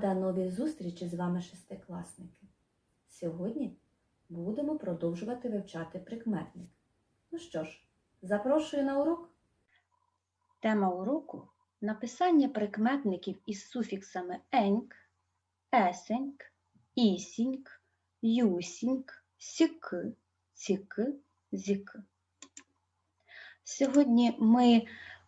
рада новій зустрічі з вами шестикласники. Сьогодні будемо продовжувати вивчати прикметник. Ну що ж, запрошую на урок. Тема уроку написання прикметників із суфіксами еньк, есеньк, ісіньк, юсіньк, сік, цік, зік. Сьогодні ми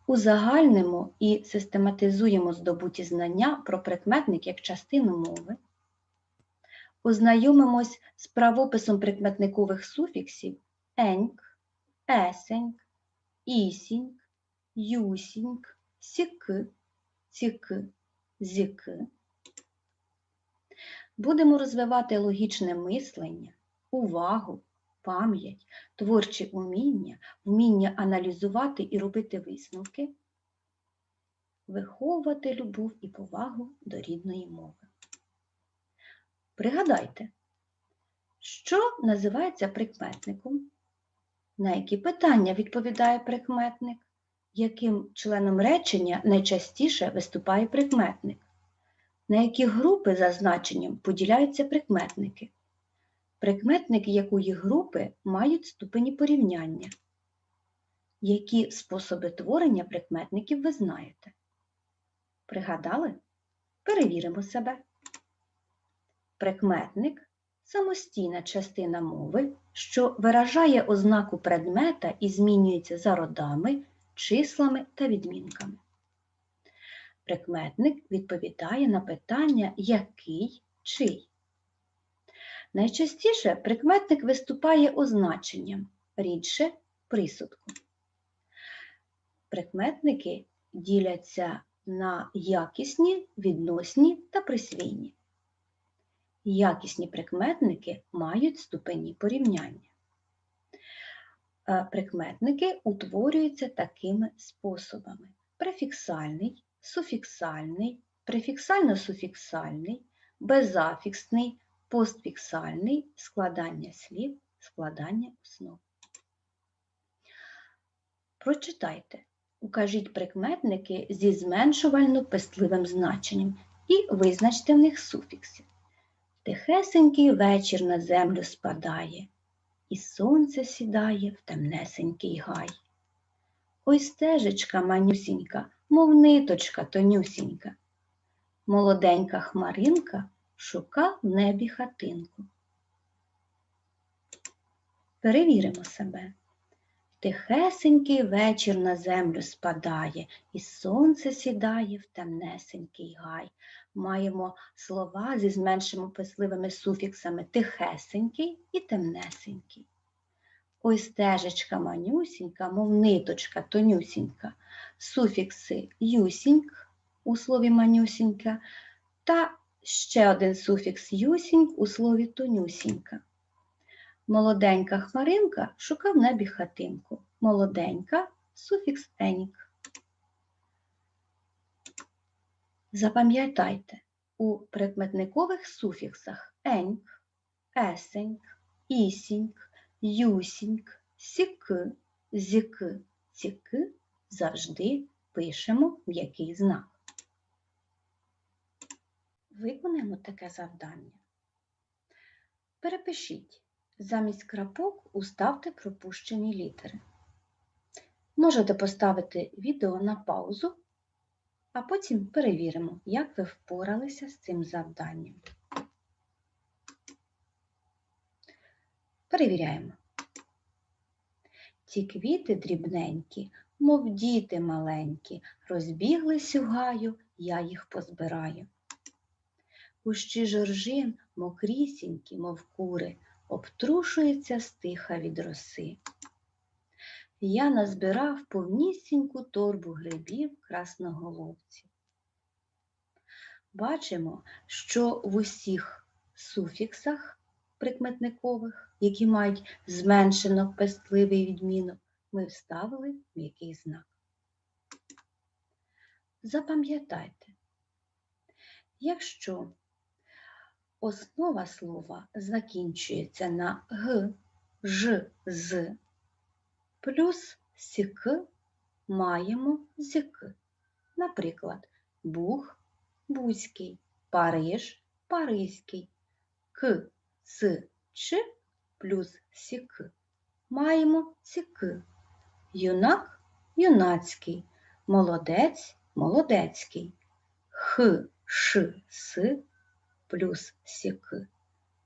узагальнимо і систематизуємо здобуті знання про прикметник як частину мови. Ознайомимось з правописом прикметникових суфіксів еньк, есеньк, ісіньк, юсіньк, сік, цік, зік. Будемо розвивати логічне мислення, увагу, пам'ять, творчі уміння, вміння аналізувати і робити висновки, виховувати любов і повагу до рідної мови. Пригадайте, що називається прикметником? На які питання відповідає прикметник? Яким членом речення найчастіше виступає прикметник? На які групи за значенням поділяються прикметники? Прикметники якої групи мають ступені порівняння? Які способи творення прикметників ви знаєте? Пригадали? Перевіримо себе. Прикметник самостійна частина мови, що виражає ознаку предмета і змінюється за родами, числами та відмінками. Прикметник відповідає на питання який чий. Найчастіше прикметник виступає означенням, рідше присудком. Прикметники діляться на якісні, відносні та присвійні. Якісні прикметники мають ступені порівняння. Е, Прикметники утворюються такими способами: префіксальний, суфіксальний, префіксально-суфіксальний, безафіксний, постфіксальний, складання слів, складання основ. Прочитайте. Укажіть прикметники зі зменшувально-пестливим значенням і визначте в них суфікси. Тихесенький вечір на землю спадає, і сонце сідає в темнесенький гай. Ой стежечка манюсінька, мов ниточка тонюсінька. Молоденька хмаринка шука в небі хатинку. Перевіримо себе. Тихесенький вечір на землю спадає, і сонце сідає в темнесенький гай. Маємо слова зі зменшимо писливими суфіксами тихесенький і темнесенький. Ой стежечка манюсінька, мов ниточка тонюсінька, суфікси юсіньк у слові манюсінька та ще один суфікс юсіньк у слові тонюсінька. Молоденька хмаринка шукав небі хатинку. Молоденька суфікс енік. Запам'ятайте, у прикметникових суфіксах еньк, есеньк, ісіньк, юсіньк, сік, зік, цік завжди пишемо м'який знак. Виконаємо таке завдання. Перепишіть. Замість крапок уставте пропущені літери. Можете поставити відео на паузу, а потім перевіримо, як ви впоралися з цим завданням. Перевіряємо. Ті квіти дрібненькі, мов діти маленькі, розбіглись у гаю, я їх позбираю. Кущі жоржин, мокрісінькі, мов кури, обтрушується стиха від роси. Я назбирав повнісіньку торбу грибів красноголовців. Бачимо, що в усіх суфіксах прикметникових, які мають зменшено пестливий відмінок, ми вставили м'який знак. Запам'ятайте, якщо основа слова закінчується на г, ж, з, плюс сік маємо зік. Наприклад, бух, бузький, Париж, паризький. К, с, ч плюс сік. Маємо сік. Юнак, юнацький. Молодець, молодецький. Х, ш, с плюс сік.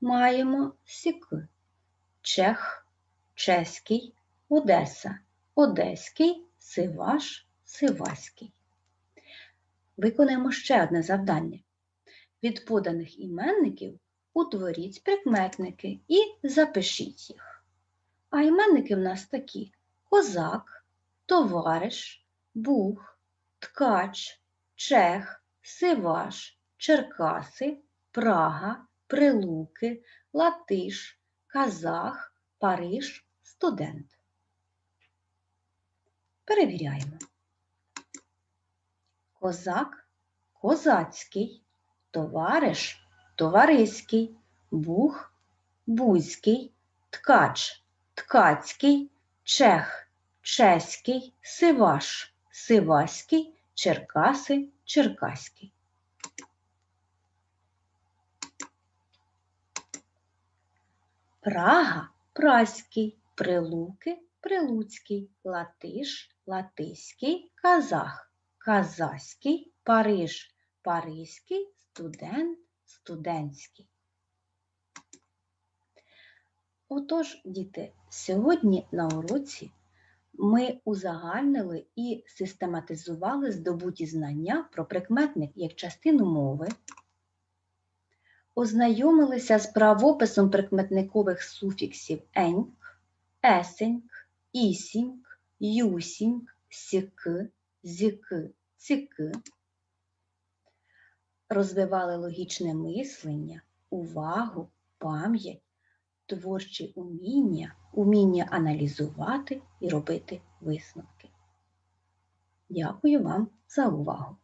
Маємо сік. Чех, чеський, Одеса, одеський, сиваш, сиваський. Виконаємо ще одне завдання. Від поданих іменників утворіть прикметники і запишіть їх. А іменники в нас такі: козак, товариш, бух, ткач, чех, сиваш, черкаси, Прага, прилуки, латиш, казах, Париж, студент. Перевіряємо. Козак козацький, товариш товариський, бух бузький, ткач ткацький, чех чеський, сиваш сиваський, черкаси черкаський. Прага праський, прилуки прилуцький, латиш латиський, казах казахський, Париж паризький, студент студентський. Отож, діти, сьогодні на уроці ми узагальнили і систематизували здобуті знання про прикметник як частину мови, ознайомилися з правописом прикметникових суфіксів еньк, есеньк, ісіньк, юсіньк, сік, зік, цік, розвивали логічне мислення, увагу, пам'ять, творчі уміння, уміння аналізувати і робити висновки. Дякую вам за увагу!